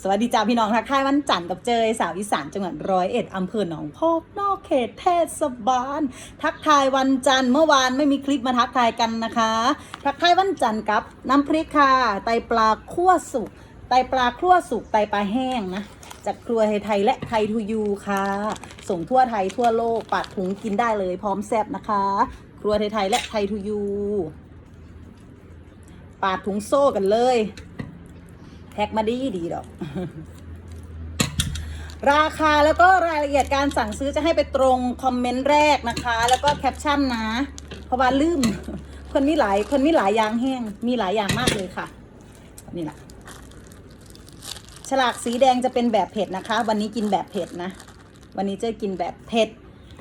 สวัสดีจ้าพี่น้องทักทายวันจันทร์กับเจยสาวอีสานจังหวัดร้อยเอ็ดอำเภอหนองพอกนอกเขตเทศบาล ทักทายวันจันทร์เมื่อวานไม่มีคลิปมาทักทายกันนะคะ ทักทายวันจันทร์กับน้ำพริกค่ะไตปลาคั่วสุกไตปลาคั่วสุกไตปลาแห้งนะจากครัวไทยและไทยทูยูค่ะ ส่งทั่วไทยทั่วโลกปัดถุงกินได้เลยพร้อมแซ่บนะคะ ครัวไทยและไทยทูยู ปาดถุงโซ่กันเลยแพ็กมาดีดีดอก ราคาแล้วก็รายละเอียดการสั่งซื้อจะให้ไปตรงคอมเมนต์แรกนะคะ แล้วก็แคปชั่นนะ เพราะว่าลืมคนมีหลายคนมีหลายอย่างแห้ง มีหลายอย่างมากเลยค่ะ นี่แหละฉลากสีแดงจะเป็นแบบเผ็ดนะคะ วันนี้กินแบบเผ็ดนะ วันนี้จะกินแบบเผ็ด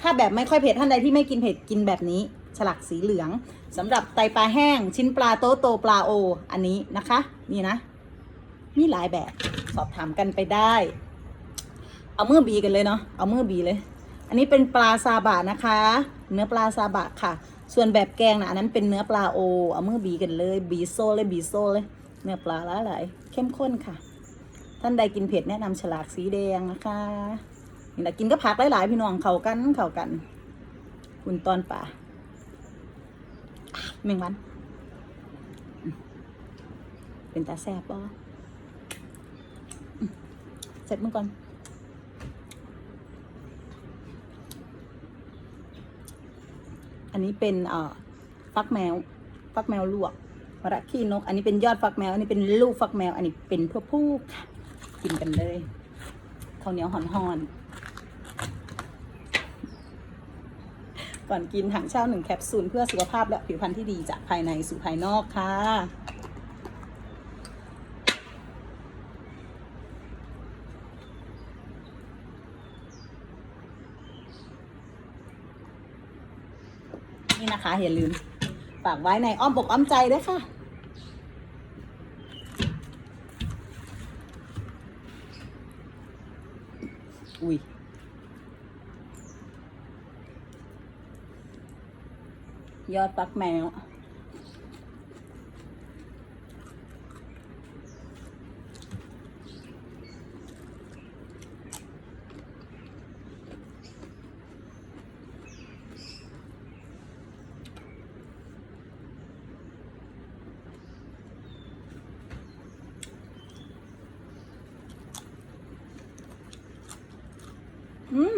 ถ้าแบบไม่ค่อยเผ็ดท่านใดที่ไม่กินเผ็ดกินแบบนี้ ฉลากสีเหลืองสำหรับไตปลาแห้งชิ้นปลาโตโตปลาโอ อันนี้นะคะ นี่นะ มีหลายแบบสอบถามกันไปได้ เอามือบีกันเลยเนาะเอามือบีเลย อันนี้เป็นปลาซาบะนะคะ เนื้อปลาซาบะค่ะ ส่วนแบบแกงนะอันนั้นเป็นเนื้อปลาโอ เอามือบีกันเลยบีโซเลยบีโซเลย เนื้อปลาหลายๆเข้มข้นค่ะ ท่านใดกินเผ็ดแนะนำฉลากสีแดงนะคะนี่แหละกินก็ผักหลายๆพี่น้องเขากันเขากันคุณตอนป่า อะแมงวันเป็นตาแซ่บปะเสร็จมือก่อนอันนี้เป็นเอ่อฟักแมว ฟักแมวลวกมะระขี้นก อันนี้เป็นยอดฟักแมว อันนี้เป็นลูกฟักแมว อันนี้เป็นพวกผู้กินกันเลยข้าวเหนียวห่อนๆ ก่อนกินถังเช่าหนึ่งแคปซูลเพื่อสุขภาพและผิวพรรณที่ดีจากภายในสู่ภายนอกค่ะนี่นะคะอย่าลืมฝากไว้ในอ้อมอกอ้อมใจด้วยค่ะ อุ้ย ยอดปักแมว อืม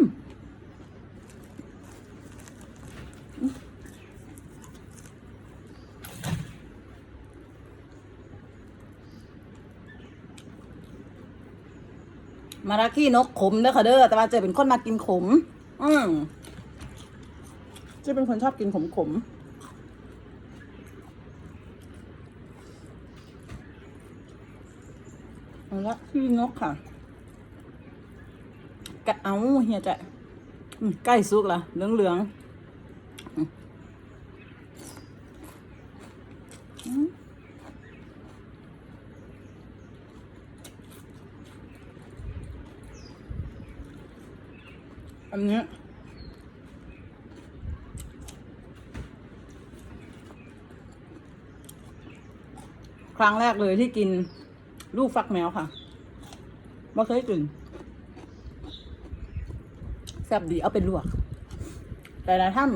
มาราคีนกขมเด้อค่ะเด้อแต่ว่าเจเป็นคนมากินขม อืมเจเป็นคนชอบกินขมขมมาราคีนกค่ะกะเอาเฮียจะใกล้สุกละเหลืองเหลืองอืม อันนี้ครั้งแรกเลยที่กินลูกฟักแมวค่ะไม่เคยกินแซ่บดีเอาเป็นลวก แต่ละท่าน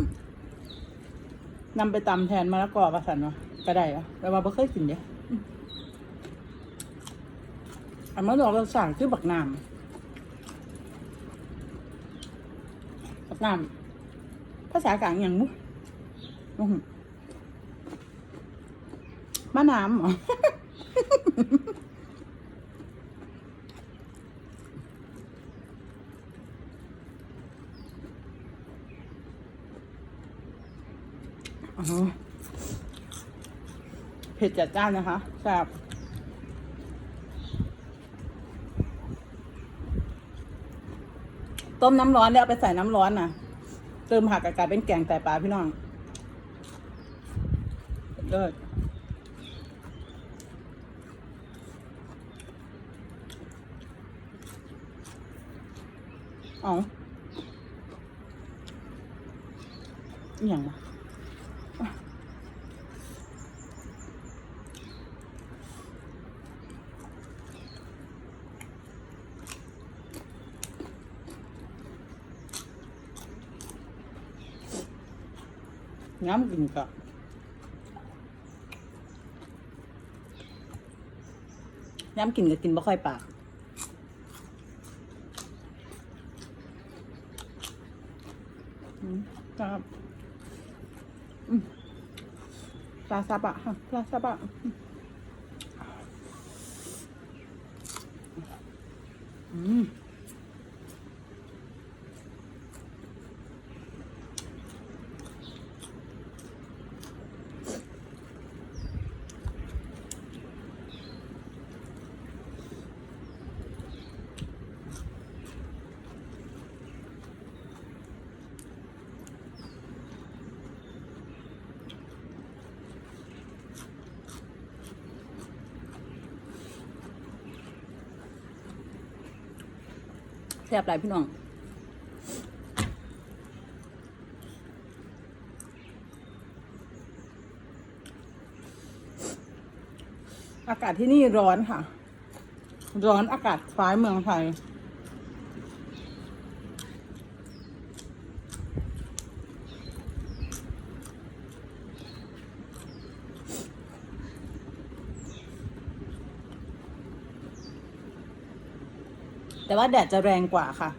นำไปตำแทนมะละกอประสันวะก็ได้อะแต่ว่าไม่เคยกินเด้อันมะละกอรสชาติคือบักน้ำบัก น้ำภาษากลางอย่างมุอื้มะน้ำเหรออเผ็ดจัดจ้านนะคะแซ่บ ต้มน้ำร้อนแล้วเอาไปใส่น้ำร้อนนะเติมผักกกลายเป็นแกงแต่ปลาพี่น้องเลิศอ๋ออย่างวะ น้ำกินกะน้ำกินก็กินบ่ค่อยปากครับปลาซาบะค่ะปลาซาบะอืม แซ่บหลายพี่น้องอากาศที่นี่ร้อนค่ะ ร้อนอากาศคล้ายเมืองไทย แต่ว่าแดดจะแรงกว่าค่ะ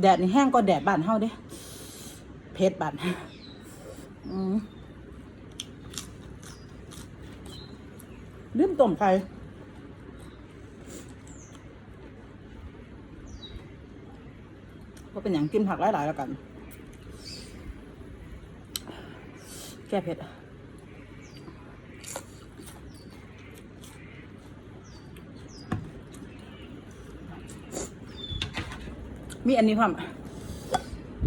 แดดนี่แห้งกว่าแดดบ้านเฮาเด้เพชรบ้านอืมลืมต้มไข่ก็เป็นอย่างกินผักหลายๆแล้วกัน แก้เผ็ด มีอันนี้ความ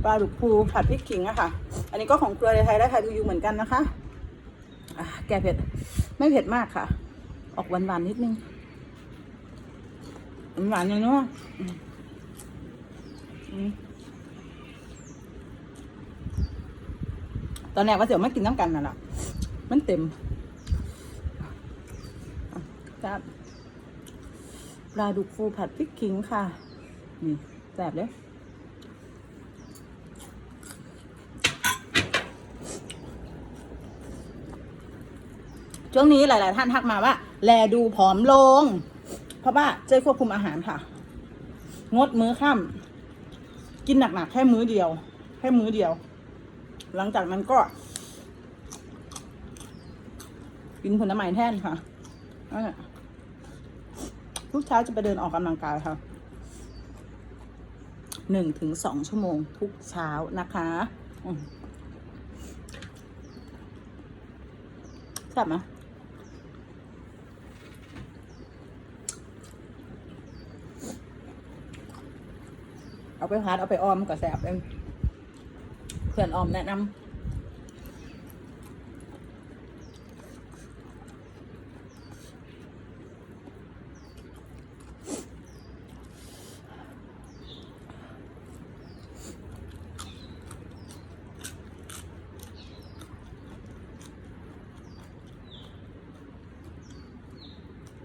ปลาดุกฟูผัดพริกขิงอะค่ะ อันนี้ก็ของครัวไทยและไทยดูยูเหมือนกันนะคะแกเผ็ด ไม่เผ็ดมากค่ะ ออกหวานๆนิดนึง หวานอย่างนู้นอืมอืมตอนแรกว่าเดี๋ยวไม่กินน้ำกันน่ะล่ะ มันเต็มปลาดุกฟูผัดพริกขิงค่ะ นี่ แสบเลยช่วงนี้หลาย ๆ ท่านทักมาว่า แลดูผอมลง เพราะว่าเจ๊ควบคุมอาหารค่ะ งดมื้อค่ำกินหนัก ๆ แค่มื้อเดียว แค่มื้อเดียว หลังจากนั้นก็ กินผลไม้แทนค่ะนั่นแหละทุกเช้าจะไปเดินออกกำลังกายค่ะ หนึ่งถึงสองชั่วโมงทุกเช้านะคะแซ่บไหมเอาไปพัดเอาไปออมก็แซ่บเองเพื่อนออมแนะนำ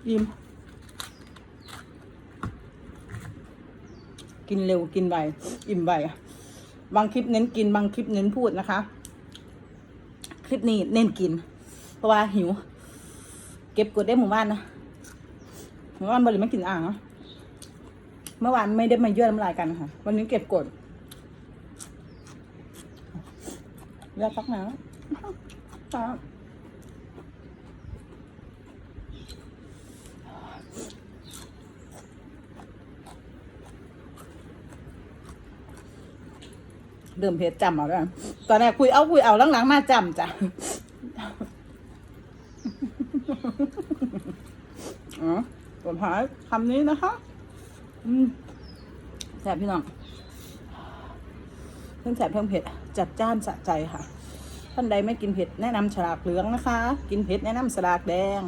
ยิ้มกินเร็วกินไวอิ่มไวบางคลิปเน้นกิน บางคลิปเน้นพูดนะคะ คลิปนี้เน้นกิน เพราะว่าหิว เก็บกดได้หมู่บ้านนะหมู่บ้านบริไม่กินอ่างเนะเมื่อวานไม่ได้มาเยื่อน้ำลายกันค่ะ วันนี้เก็บกดเลือกพักน้ำ เริ่มเพจจำเอาแล้วตอนแรกคุยเอาคุยเอาหลังๆมาจำจ้ะอ๋อสุดท้ายคำนี้นะคะอืมแสบพี่น้องเพิ่งแสบเพิ่งเผ็ดจัดจ้านสะใจค่ะ ท่านใดไม่กินเผ็ดแนะนำฉลากเหลืองนะคะ กินเผ็ดแนะนำฉลากแดง